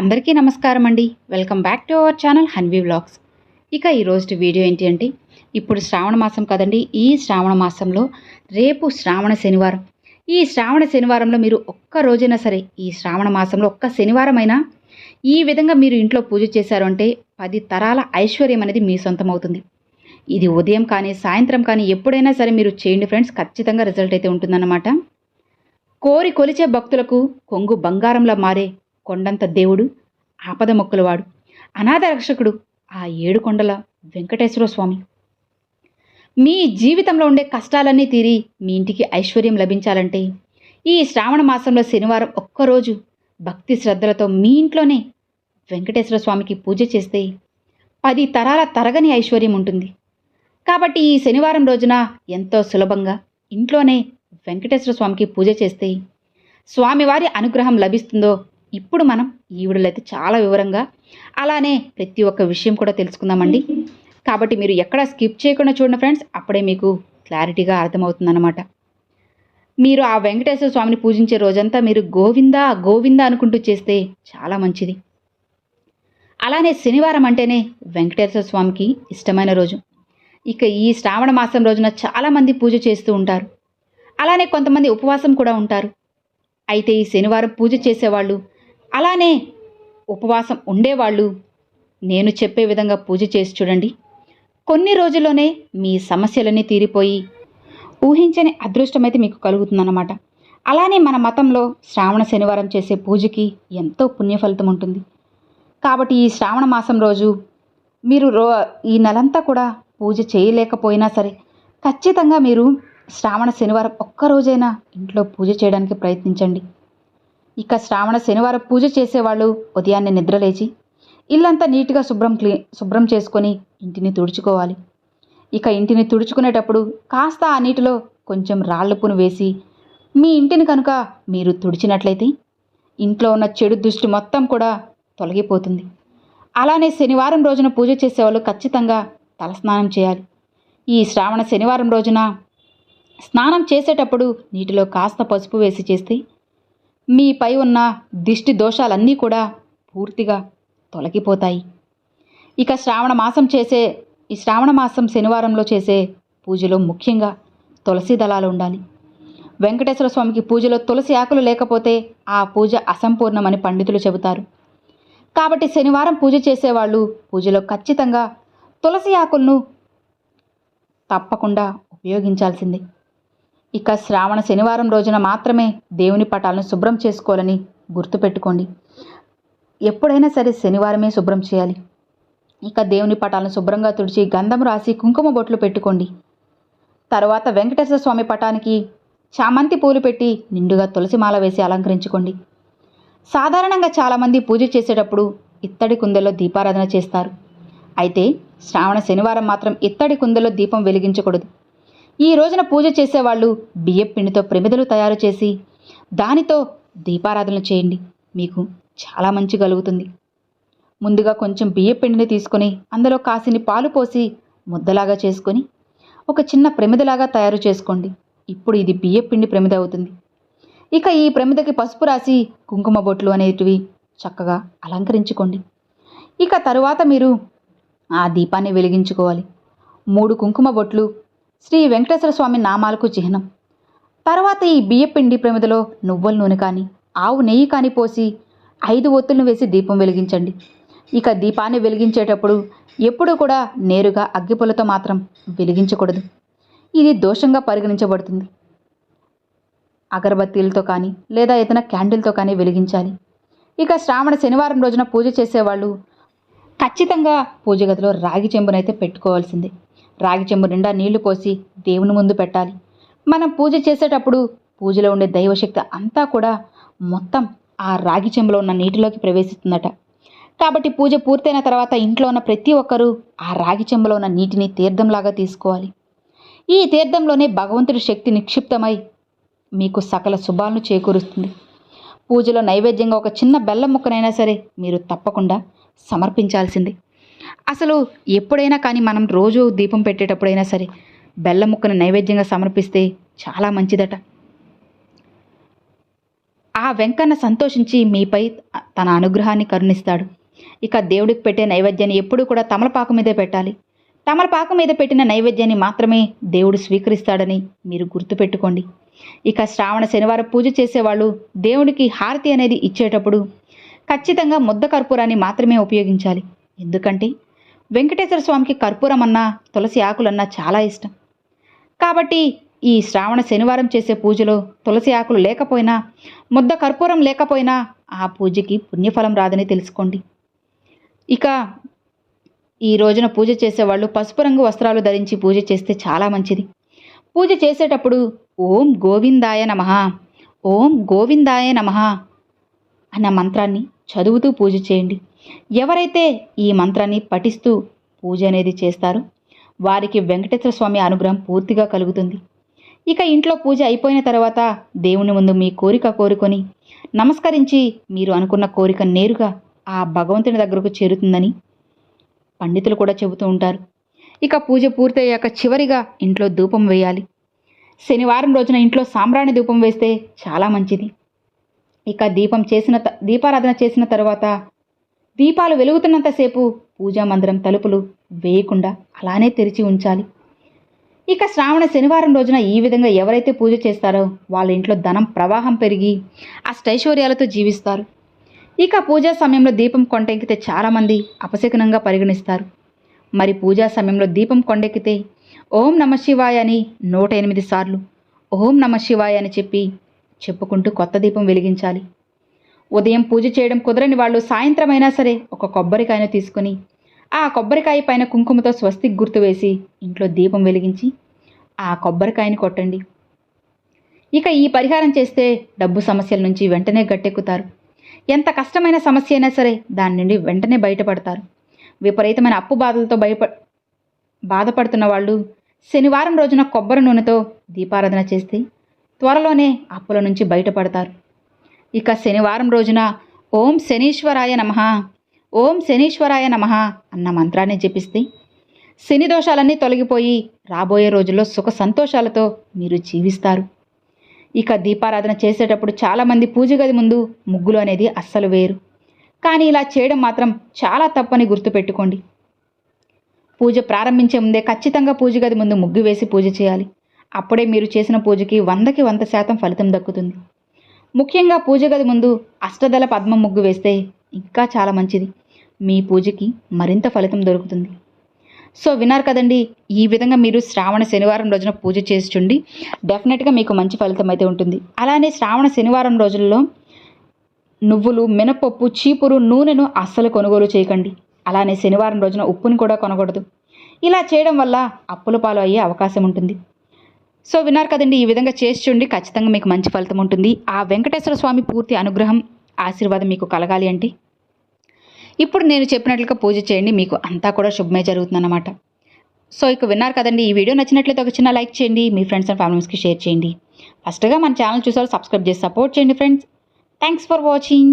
అందరికీ నమస్కారం అండి. Welcome back to our channel Hanvi vlogs. ఇక ఈరోజు వీడియో ఏంటి అంటే ఇప్పుడు శ్రావణ మాసం కదండి. ఈ శ్రావణ మాసంలో రేపు శ్రావణ శనివారం. ఈ శ్రావణ శనివారంలో మీరు ఒక్క రోజైనా సరే ఈ శ్రావణ మాసంలో ఒక్క శనివారం ఈ విధంగా మీరు ఇంట్లో పూజ చేశారు అంటే పది తరాల ఐశ్వర్యం అనేది మీ సొంతం అవుతుంది ఇది ఉదయం కానీ సాయంత్రం కానీ ఎప్పుడైనా సరే మీరు చేయండి ఫ్రెండ్స్. ఖచ్చితంగా రిజల్ట్ అయితే ఉంటుందన్నమాట. కోరి కొలిచే భక్తులకు కొంగు బంగారంలా మారే కొండంత దేవుడు ఆపద మొక్కులవాడు అనాథ రక్షకుడు ఆ ఏడు కొండల వెంకటేశ్వర స్వామి. మీ జీవితంలో ఉండే కష్టాలన్నీ తీరి మీ ఇంటికి ఐశ్వర్యం లభించాలంటే ఈ శ్రావణ మాసంలో శనివారం ఒక్కరోజు భక్తి శ్రద్ధలతో మీ ఇంట్లోనే వెంకటేశ్వర స్వామికి పూజ చేస్తే పది తరాల తరగని ఐశ్వర్యం ఉంటుంది. కాబట్టి ఈ శనివారం రోజున ఎంతో సులభంగా ఇంట్లోనే వెంకటేశ్వర స్వామికి పూజ చేస్తే స్వామివారి అనుగ్రహం లభిస్తుందో ఇప్పుడు మనం ఈ వీడియోలో అయితే చాలా వివరంగా అలానే ప్రతి ఒక్క విషయం కూడా తెలుసుకుందామండి. కాబట్టి మీరు ఎక్కడ స్కిప్ చేయకుండా చూడండి ఫ్రెండ్స్ అప్పుడే మీకు క్లారిటీగా అర్థమవుతుందన్నమాట. మీరు ఆ వెంకటేశ్వర స్వామిని పూజించే రోజంతా మీరు గోవిందా గోవిందా అనుకుంటూ చేస్తే చాలా మంచిది. అలానే శనివారం అంటేనే వెంకటేశ్వర స్వామికి ఇష్టమైన రోజు. ఇక ఈ శ్రావణ మాసం రోజున చాలామంది పూజ చేస్తూ ఉంటారు. అలానే కొంతమంది ఉపవాసం కూడా ఉంటారు. అయితే ఈ శనివారం పూజ చేసేవాళ్ళు అలానే ఉపవాసం ఉండేవాళ్ళు. నేను చెప్పే విధంగా పూజ చేసి చూడండి. కొన్ని రోజుల్లోనే మీ సమస్యలన్నీ తీరిపోయి ఊహించని అదృష్టమైతే మీకు కలుగుతుందన్నమాట. అలానే మన మతంలో శ్రావణ శనివారం చేసే పూజకి ఎంతో పుణ్యఫలితం ఉంటుంది. కాబట్టి ఈ శ్రావణ మాసం రోజు మీరు రో ఈ నెలంతా కూడా పూజ చేయలేకపోయినా సరే ఖచ్చితంగా మీరు శ్రావణ శనివారం ఒక్కరోజైనా ఇంట్లో పూజ చేయడానికి ప్రయత్నించండి. ఇక శ్రావణ శనివారం పూజ చేసేవాళ్ళు ఉదయాన్నే నిద్రలేచి ఇల్లంతా నీట్గా శుభ్రం క్లీ శుభ్రం చేసుకొని ఇంటిని తుడుచుకోవాలి. ఇక ఇంటిని తుడుచుకునేటప్పుడు కాస్త ఆ నీటిలో కొంచెం రాళ్ళపును వేసి మీ ఇంటిని కనుక మీరు తుడిచినట్లయితే ఇంట్లో ఉన్న చెడు దృష్టి మొత్తం కూడా తొలగిపోతుంది. అలానే శనివారం రోజున పూజ చేసేవాళ్ళు ఖచ్చితంగా తలస్నానం చేయాలి. ఈ శ్రావణ శనివారం రోజున స్నానం చేసేటప్పుడు నీటిలో కాస్త పసుపు వేసి చేస్తే మీపై ఉన్న దిష్టి దోషాలన్నీ కూడా పూర్తిగా తొలగిపోతాయి. ఇక శ్రావణ మాసం చేసే ఈ శ్రావణ మాసం శనివారంలో చేసే పూజలో ముఖ్యంగా తులసి దళాలు ఉండాలి. వెంకటేశ్వర స్వామికి పూజలో తులసి ఆకులు లేకపోతే ఆ పూజ అసంపూర్ణమని పండితులు చెబుతారు. కాబట్టి శనివారం పూజ చేసేవాళ్ళు పూజలో ఖచ్చితంగా తులసి ఆకులను తప్పకుండా ఉపయోగించాల్సిందే. ఇక శ్రావణ శనివారం రోజున మాత్రమే దేవుని పటాలను శుభ్రం చేసుకోవాలని గుర్తుపెట్టుకోండి. ఎప్పుడైనా సరే శనివారమే శుభ్రం చేయాలి. ఇక దేవుని పటాలను శుభ్రంగా తుడిచి గంధం రాసి కుంకుమ బొట్లు పెట్టుకోండి. తర్వాత వెంకటేశ్వర స్వామి పటానికి చామంతి పూలు పెట్టి నిండుగా తులసి మాల వేసి అలంకరించుకోండి. సాధారణంగా చాలామంది పూజ చేసేటప్పుడు ఇత్తడి కుందెలో దీపారాధన చేస్తారు. అయితే శ్రావణ శనివారం మాత్రం ఇత్తడి కుందలో దీపం వెలిగించకూడదు. ఈ రోజున పూజ చేసేవాళ్ళు బియ్యపిండితో ప్రమిదలు తయారు చేసి దానితో దీపారాధన చేయండి. మీకు చాలా మంచి కలుగుతుంది. ముందుగా కొంచెం బియ్యపిండిని తీసుకొని అందులో కాసిని పాలు పోసి ముద్దలాగా చేసుకొని ఒక చిన్న ప్రమిదలాగా తయారు చేసుకోండి. ఇప్పుడు ఇది బియ్యపిండి ప్రమిద అవుతుంది. ఇక ఈ ప్రమిదకి పసుపు రాసి కుంకుమ బొట్లు అనేటివి చక్కగా అలంకరించుకోండి. ఇక తరువాత మీరు ఆ దీపాన్ని వెలిగించుకోవాలి. మూడు కుంకుమ బొట్లు శ్రీ వెంకటేశ్వర స్వామి నామాలకు చిహ్నం. తర్వాత ఈ బియ్యపిండి ప్రమిదలో నువ్వుల నూనె కానీ ఆవు నెయ్యి కానీ పోసి ఐదు ఒత్తులను వేసి దీపం వెలిగించండి. ఇక దీపాన్ని వెలిగించేటప్పుడు ఎప్పుడూ కూడా నేరుగా అగ్గిపుల్లతో మాత్రం వెలిగించకూడదు. ఇది దోషంగా పరిగణించబడుతుంది. అగరబత్తీలతో కానీ లేదా ఏదైనా క్యాండిల్తో కానీ వెలిగించాలి. ఇక శ్రావణ శనివారం రోజున పూజ చేసేవాళ్ళు ఖచ్చితంగా పూజ గదిలో రాగి చెంబునైతే పెట్టుకోవాల్సిందే. రాగి చెంబు నిండా నీళ్ళు పోసి దేవుని ముందు పెట్టాలి. మనం పూజ చేసేటప్పుడు పూజలో ఉండే దైవశక్తి అంతా కూడా మొత్తం ఆ రాగి చెంబులో ఉన్న నీటిలోకి ప్రవేశిస్తుందట. కాబట్టి పూజ పూర్తయిన తర్వాత ఇంట్లో ఉన్న ప్రతి ఒక్కరూ ఆ రాగి చెంబులో ఉన్న నీటిని తీర్థంలాగా తీసుకోవాలి. ఈ తీర్థంలోనే భగవంతుడి శక్తి నిక్షిప్తమై మీకు సకల శుభాలను చేకూరుస్తుంది. పూజలో నైవేద్యంగా ఒక చిన్న బెల్లం ముక్కనైనా సరే మీరు తప్పకుండా సమర్పించాల్సిందే. అసలు ఎప్పుడైనా కానీ మనం రోజు దీపం పెట్టేటప్పుడైనా సరే బెల్ల ముక్కను నైవేద్యంగా సమర్పిస్తే చాలా మంచిదట. ఆ వెంకన్న సంతోషించి మీపై తన అనుగ్రహాన్ని కరుణిస్తాడు. ఇక దేవుడికి పెట్టే నైవేద్యాన్ని ఎప్పుడూ కూడా తమలపాకు మీదే పెట్టాలి. తమలపాకు మీద పెట్టిన నైవేద్యాన్ని మాత్రమే దేవుడు స్వీకరిస్తాడని మీరు గుర్తుపెట్టుకోండి. ఇక శ్రావణ శనివారం పూజ చేసేవాళ్ళు దేవుడికి హారతి అనేది ఇచ్చేటప్పుడు ఖచ్చితంగా ముద్ద కర్పూరాన్ని మాత్రమే ఉపయోగించాలి. ఎందుకంటే వెంకటేశ్వర స్వామికి కర్పూరం అన్నా తులసి ఆకులన్నా చాలా ఇష్టం. కాబట్టి ఈ శ్రావణ శనివారం చేసే పూజలో తులసి ఆకులు లేకపోయినా ముద్ద కర్పూరం లేకపోయినా ఆ పూజకి పుణ్యఫలం రాదని తెలుసుకోండి. ఇక ఈ రోజున పూజ చేసేవాళ్ళు పసుపు రంగు వస్త్రాలు ధరించి పూజ చేస్తే చాలా మంచిది. పూజ చేసేటప్పుడు ఓం గోవిందాయ నమ ఓం గోవిందాయ నమ అన్న మంత్రాన్ని చదువుతూ పూజ చేయండి. ఎవరైతే ఈ మంత్రాన్ని పఠిస్తూ పూజ అనేది చేస్తారో వారికి వెంకటేశ్వర స్వామి అనుగ్రహం పూర్తిగా కలుగుతుంది. ఇక ఇంట్లో పూజ అయిపోయిన తర్వాత దేవుని ముందు మీ కోరిక కోరుకొని నమస్కరించి మీరు అనుకున్న కోరిక నేరుగా ఆ భగవంతుని దగ్గరకు చేరుతుందని పండితులు కూడా చెబుతూ ఉంటారు. ఇక పూజ పూర్తయ్యాక చివరిగా ఇంట్లో ధూపం వేయాలి. శనివారం రోజున ఇంట్లో సాంబ్రాణి ధూపం వేస్తే చాలా మంచిది. ఇక దీపం చేసిన త- దీపారాధన చేసిన తర్వాత దీపాలు వెలుగుతున్నంతసేపు పూజా మందిరం తలుపులు వేయకుండా అలానే తెరిచి ఉంచాలి. ఇక శ్రావణ శనివారం రోజున ఈ విధంగా ఎవరైతే పూజ చేస్తారో వాళ్ళ ఇంట్లో ధనం ప్రవాహం పెరిగి అష్టైశ్వర్యాలతో జీవిస్తారు. ఇక పూజా సమయంలో దీపం కొండెక్కితే చాలామంది అపశకునంగా పరిగణిస్తారు. మరి పూజా సమయంలో దీపం కొండెక్కితే ఓం నమ శివాయ అని నూట ఎనిమిది సార్లు ఓం నమ శివాయ అని చెప్పి చెప్పుకుంటూ కొత్త దీపం వెలిగించాలి. ఉదయం పూజ చేయడం కుదరని వాళ్ళు సాయంత్రం అయినా సరే ఒక కొబ్బరికాయను తీసుకొని ఆ కొబ్బరికాయ పైన కుంకుమతో స్వస్తిక్ గుర్తు వేసి ఇంట్లో దీపం వెలిగించి ఆ కొబ్బరికాయని కొట్టండి. ఇక ఈ పరిహారం చేస్తే డబ్బు సమస్యల నుంచి వెంటనే గట్టెక్కుతారు. ఎంత కష్టమైన సమస్య అయినా సరే దాని నుండి వెంటనే బయటపడతారు. విపరీతమైన అప్పు బాధలతో భయప బాధపడుతున్న వాళ్ళు శనివారం రోజున కొబ్బరి నూనెతో దీపారాధన చేస్తే త్వరలోనే అప్పుల నుంచి బయటపడతారు. ఇక శనివారం రోజున ఓం శనీశ్వరాయ నమః. ఓం శనీశ్వరాయ నమః అన్న మంత్రాన్ని జపిస్తే శని దోషాలన్నీ తొలగిపోయి రాబోయే రోజుల్లో సుఖ సంతోషాలతో మీరు జీవిస్తారు. ఇక దీపారాధన చేసేటప్పుడు చాలామంది పూజ గది ముందు ముగ్గులు అనేది అస్సలు వేరు. కానీ ఇలా చేయడం మాత్రం చాలా తప్పని గుర్తుపెట్టుకోండి. పూజ ప్రారంభించే ముందే ఖచ్చితంగా పూజ గది ముందు ముగ్గు వేసి పూజ చేయాలి. అప్పుడే మీరు చేసిన పూజకి వందకి వంద శాతం ఫలితం దక్కుతుంది. ముఖ్యంగా పూజ గది ముందు అష్టదళ పద్మ ముగ్గు వేస్తే ఇంకా చాలా మంచిది. మీ పూజకి మరింత ఫలితం దొరుకుతుంది. సో విన్నారు కదండి ఈ విధంగా మీరు శ్రావణ శనివారం రోజున పూజ చేసి డెఫినెట్గా మీకు మంచి ఫలితం అయితే ఉంటుంది. అలానే శ్రావణ శనివారం రోజుల్లో నువ్వులు మినపప్పు చీపురు నూనెను అస్సలు కొనుగోలు చేయకండి. అలానే శనివారం రోజున ఉప్పుని కూడా కొనకూడదు. ఇలా చేయడం వల్ల అప్పుల పాలు అయ్యే అవకాశం ఉంటుంది. సో విన్నారు కదండి ఈ విధంగా చేసి చూడండి ఖచ్చితంగా మీకు మంచి ఫలితం ఉంటుంది. ఆ వెంకటేశ్వర స్వామి పూర్తి అనుగ్రహం ఆశీర్వాదం మీకు కలగాలి అంటే ఇప్పుడు నేను చెప్పినట్లుగా పూజ చేయండి మీకు అంతా కూడా శుభమే జరుగుతుందన్నమాట. సో ఇక విన్నారు కదండి ఈ వీడియో నచ్చినట్లయితే ఒక చిన్న లైక్ చేయండి మీ ఫ్రెండ్స్ అండ్ ఫ్యామిలీస్కి షేర్ చేయండి. ఫస్ట్గా మన ఛానల్ చూసారు సబ్స్క్రైబ్ చేసి సపోర్ట్ చేయండి ఫ్రెండ్స్. Thanks for watching